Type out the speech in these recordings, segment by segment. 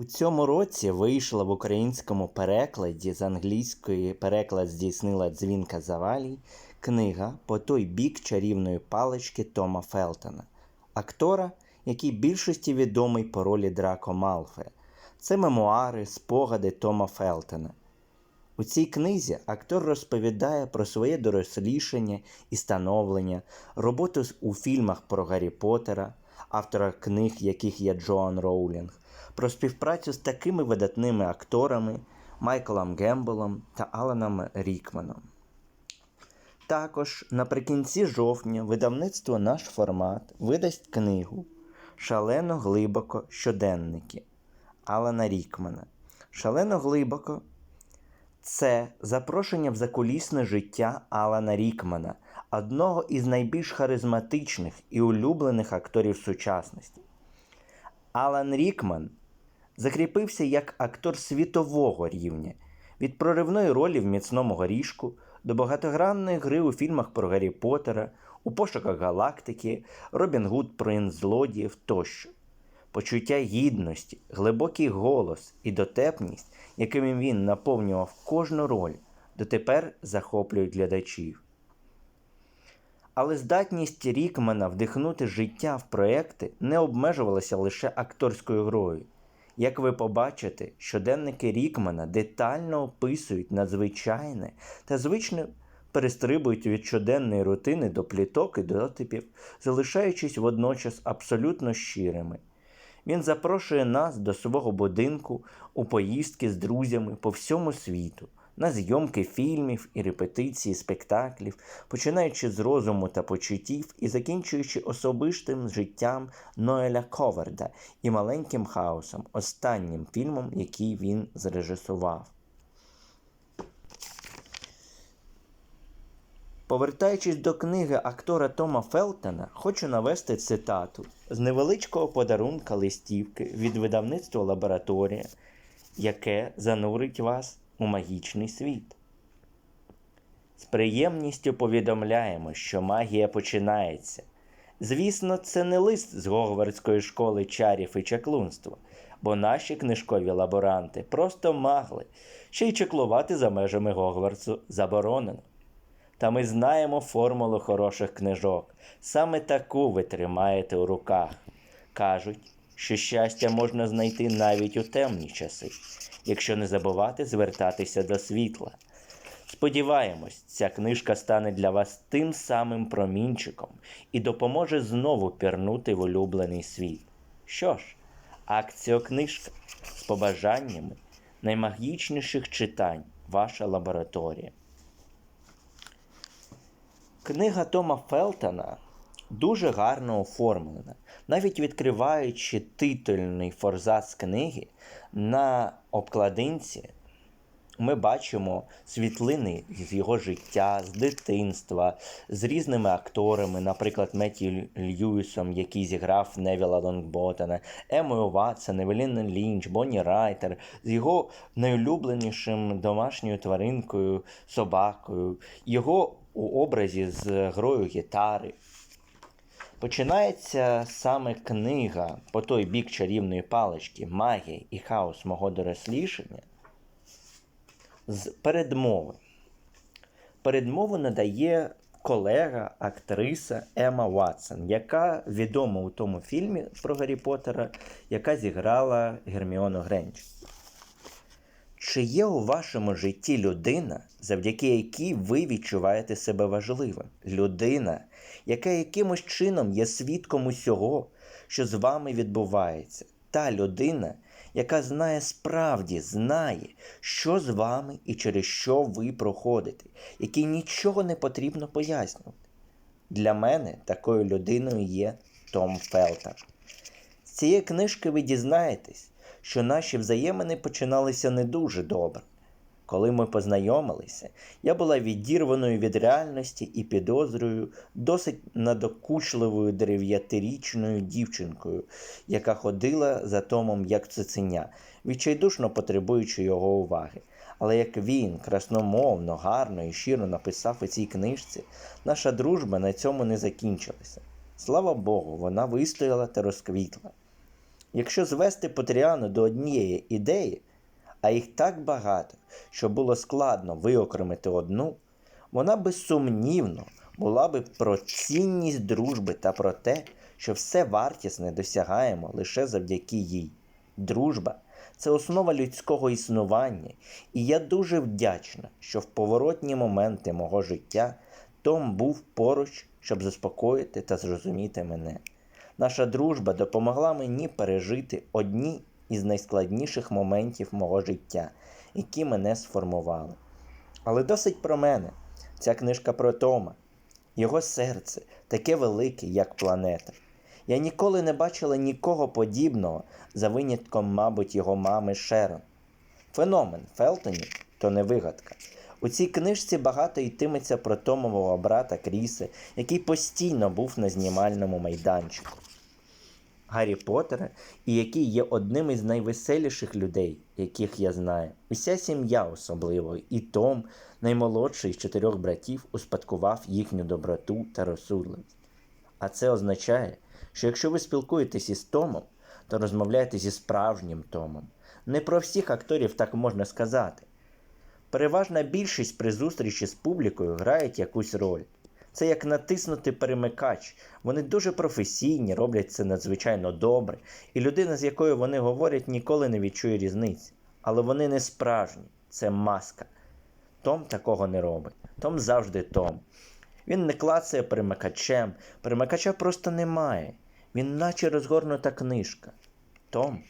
У цьому році вийшла в українському перекладі з англійської переклад здійснила Дзвінка Завалій книга По той бік чарівної палички Тома Фелтона, актора, який більшості відомий по ролі Драко Малфе. Це мемуари, спогади Тома Фелтона. У цій книзі актор розповідає про своє дорослішання і становлення, роботу у фільмах про Гаррі Поттера, автора книг, яких є Джоан Роулінг, про співпрацю з такими видатними акторами Майклом Гембелом та Аланом Рікманом. Також наприкінці жовтня видавництво наш формат видасть книгу Шалено глибоко щоденники Алана Рікмана. Шалено глибоко це запрошення в закулісне життя Алана Рікмана, одного із найбільш харизматичних і улюблених акторів сучасності. Алан Рікман закріпився як актор світового рівня від проривної ролі в міцному горішку до багатогранної гри у фільмах про Гаррі Поттера, у пошуках галактики, Робін Гуд Принц злодіїв тощо. Почуття гідності, глибокий голос і дотепність, якими він наповнював кожну роль, дотепер захоплюють глядачів. Але здатність Рікмана вдихнути життя в проекти не обмежувалася лише акторською грою. Як ви побачите, щоденники Рікмана детально описують надзвичайне та звичне перестрибують від щоденної рутини до пліток і дотипів, залишаючись водночас абсолютно щирими. Він запрошує нас до свого будинку у поїздки з друзями по всьому світу, на зйомки фільмів і репетиції спектаклів, починаючи з розуму та почуттів і закінчуючи особистим життям Ноеля Коверда і маленьким хаосом, останнім фільмом, який він зрежисував. Повертаючись до книги актора Тома Фелтона, хочу навести цитату з невеличкого подарунка листівки від видавництва Лабораторія, яке занурить вас у магічний світ. З приємністю повідомляємо, що магія починається. Звісно, це не лист з Гогвардської школи чарів і чаклунства, бо наші книжкові лаборанти просто магли, ще й чеклувати за межами Гогвардсу заборонено. Та ми знаємо формулу хороших книжок. Саме таку ви тримаєте у руках. Кажуть, що щастя можна знайти навіть у темні часи, якщо не забувати звертатися до світла. Сподіваємось, ця книжка стане для вас тим самим промінчиком і допоможе знову пірнути в улюблений світ. Що ж, акціокнижка з побажаннями наймагічніших читань, ваша лабораторія. Книга Тома Фелтона дуже гарно оформлена. Навіть відкриваючи титульний форзац книги, на обкладинці ми бачимо світлини з його життя, з дитинства, з різними акторами, наприклад, Метті Льюісом, який зіграв Невіла Лонгботена, Емою Ватсон, Евелін Лінч, Бонні Райтер, з його найулюбленішим домашньою тваринкою, собакою, його у образі з грою гітари. Починається саме книга по той бік чарівної палички Магія і хаос мого дорослішання з передмови. Передмову надає колега, актриса Ема Ватсон, яка відома у тому фільмі про Гаррі Поттера, яка зіграла Герміону Гренч. Чи є у вашому житті людина, завдяки якій ви відчуваєте себе важливим? Людина, яка якимось чином є свідком усього, що з вами відбувається. Та людина, яка знає справді, знає, що з вами і через що ви проходите, якій нічого не потрібно пояснювати. Для мене такою людиною є Том Фелтер. З цієї книжки ви дізнаєтесь що наші взаємини починалися не дуже добре. Коли ми познайомилися, я була відірваною від реальності і підозрою досить надокучливою дев'ятирічною дівчинкою, яка ходила за Томом як цуценя, відчайдушно потребуючи його уваги. Але як він красномовно, гарно і щиро написав у цій книжці, наша дружба на цьому не закінчилася. Слава Богу, вона вистояла та розквітла. Якщо звести Потріану до однієї ідеї, а їх так багато, що було складно виокремити одну, вона безсумнівно була би про цінність дружби та про те, що все вартісне досягаємо лише завдяки їй. Дружба це основа людського існування, і я дуже вдячна, що в поворотні моменти мого життя Том був поруч, щоб заспокоїти та зрозуміти мене. Наша дружба допомогла мені пережити одні із найскладніших моментів мого життя, які мене сформували. Але досить про мене. Ця книжка про Тома. Його серце таке велике, як планета. Я ніколи не бачила нікого подібного за винятком, мабуть, його мами Шерон. Феномен Фелтоні то не вигадка. У цій книжці багато йтиметься про Томового брата Кріса, який постійно був на знімальному майданчику. Гаррі Поттера і який є одним із найвеселіших людей, яких я знаю. Уся сім'я особливо, і Том, наймолодший з чотирьох братів, успадкував їхню доброту та розсудливість. А це означає, що якщо ви спілкуєтесь із Томом, то розмовляєте зі справжнім Томом. Не про всіх акторів так можна сказати. Переважна більшість при зустрічі з публікою грають якусь роль. Це як натиснути перемикач. Вони дуже професійні, роблять це надзвичайно добре, і людина, з якою вони говорять, ніколи не відчує різниці. Але вони не справжні, це маска. Том такого не робить. Том завжди Том. Він не клацає перемикачем, перемикача просто немає. Він наче розгорнута книжка. Том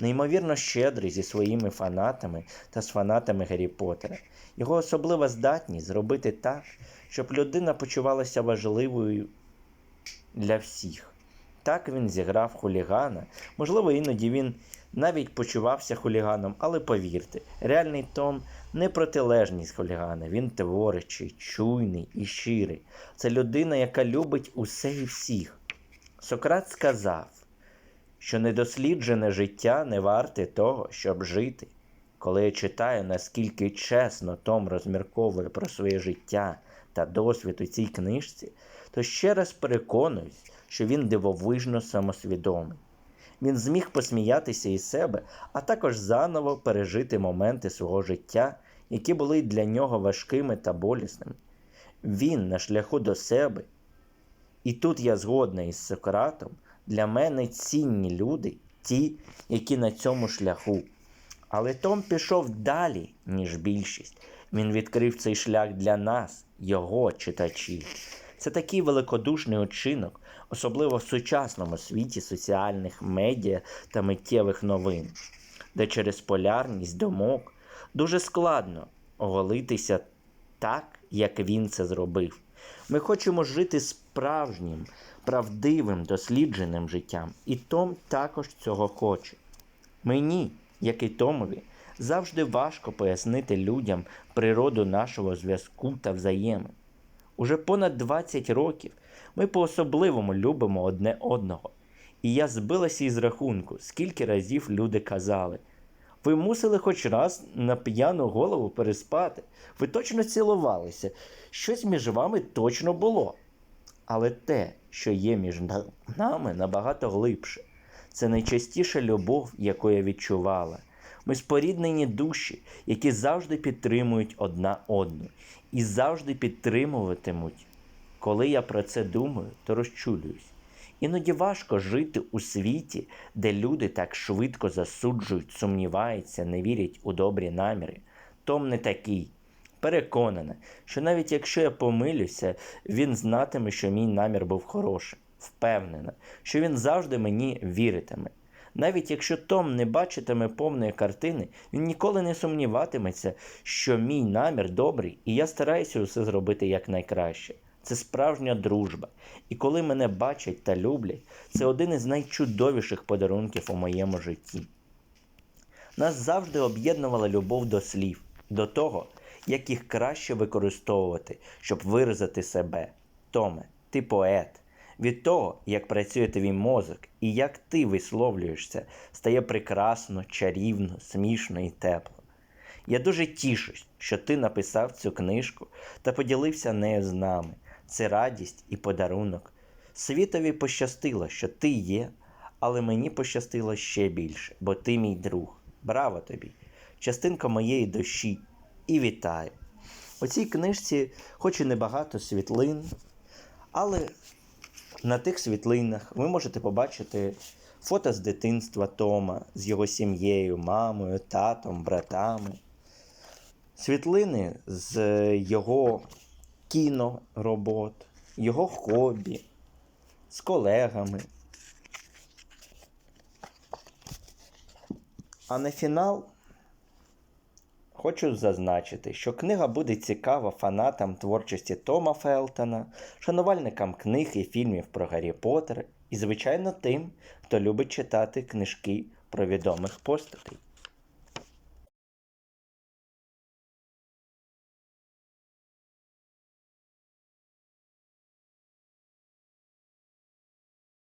неймовірно щедрий зі своїми фанатами та з фанатами Гаррі Поттера. Його особлива здатність зробити так, щоб людина почувалася важливою для всіх. Так він зіграв хулігана. Можливо, іноді він навіть почувався хуліганом, але повірте, реальний Том не протилежність хулігана. Він творчий, чуйний і щирий. Це людина, яка любить усе і всіх. Сократ сказав, що недосліджене життя не варте того, щоб жити. Коли я читаю, наскільки чесно Том розмірковує про своє життя та досвід у цій книжці, то ще раз переконуюсь, що він дивовижно самосвідомий. Він зміг посміятися із себе, а також заново пережити моменти свого життя, які були для нього важкими та болісними. Він на шляху до себе. І тут я згодна із Сократом, для мене цінні люди, ті, які на цьому шляху. Але Том пішов далі, ніж більшість. Він відкрив цей шлях для нас, його читачів. Це такий великодушний учинок, особливо в сучасному світі соціальних медіа та миттєвих новин, де через полярність думок дуже складно оголитися так, як він це зробив. Ми хочемо жити справжнім, правдивим, дослідженим життям, і Том також цього хоче. Мені, як і Томові, завжди важко пояснити людям природу нашого зв'язку та взаємин. Уже понад 20 років ми по-особливому любимо одне одного. І я збилася із рахунку, скільки разів люди казали. Ви мусили хоч раз на п'яну голову переспати. Ви точно цілувалися. Щось між вами точно було. Але те, що є між нами, набагато глибше. Це найчастіша любов, яку я відчувала. Ми споріднені душі, які завжди підтримують одна одну і завжди підтримуватимуть. Коли я про це думаю, то розчулююсь. Іноді важко жити у світі, де люди так швидко засуджують, сумніваються, не вірять у добрі наміри. Том не такий. Переконана, що навіть якщо я помилюся, він знатиме, що мій намір був хороший. Впевнена, що він завжди мені віритиме. Навіть якщо Том не бачитиме повної картини, він ніколи не сумніватиметься, що мій намір добрий, і я стараюся усе зробити якнайкраще. Це справжня дружба. І коли мене бачать та люблять, це один із найчудовіших подарунків у моєму житті. Нас завжди об'єднувала любов до слів, до того, як їх краще використовувати, щоб виразити себе. Томе, ти поет. Від того, як працює твій мозок і як ти висловлюєшся, стає прекрасно, чарівно, смішно і тепло. Я дуже тішусь, що ти написав цю книжку та поділився нею з нами. Це радість і подарунок. Світові пощастило, що ти є, Але мені пощастило ще більше, бо ти мій друг. Браво тобі! Частинка моєї душі. І вітаю! У цій книжці, хоч і небагато світлин, але на тих світлинах ви можете побачити фото з дитинства Тома з його сім'єю, мамою, татом, братами. Світлини з його кіноробот, його хобі, з колегами. А на фінал хочу зазначити, що книга буде цікава фанатам творчості Тома Фелтона, шанувальникам книг і фільмів про Гаррі Поттер і, звичайно, тим, хто любить читати книжки про відомих постатей.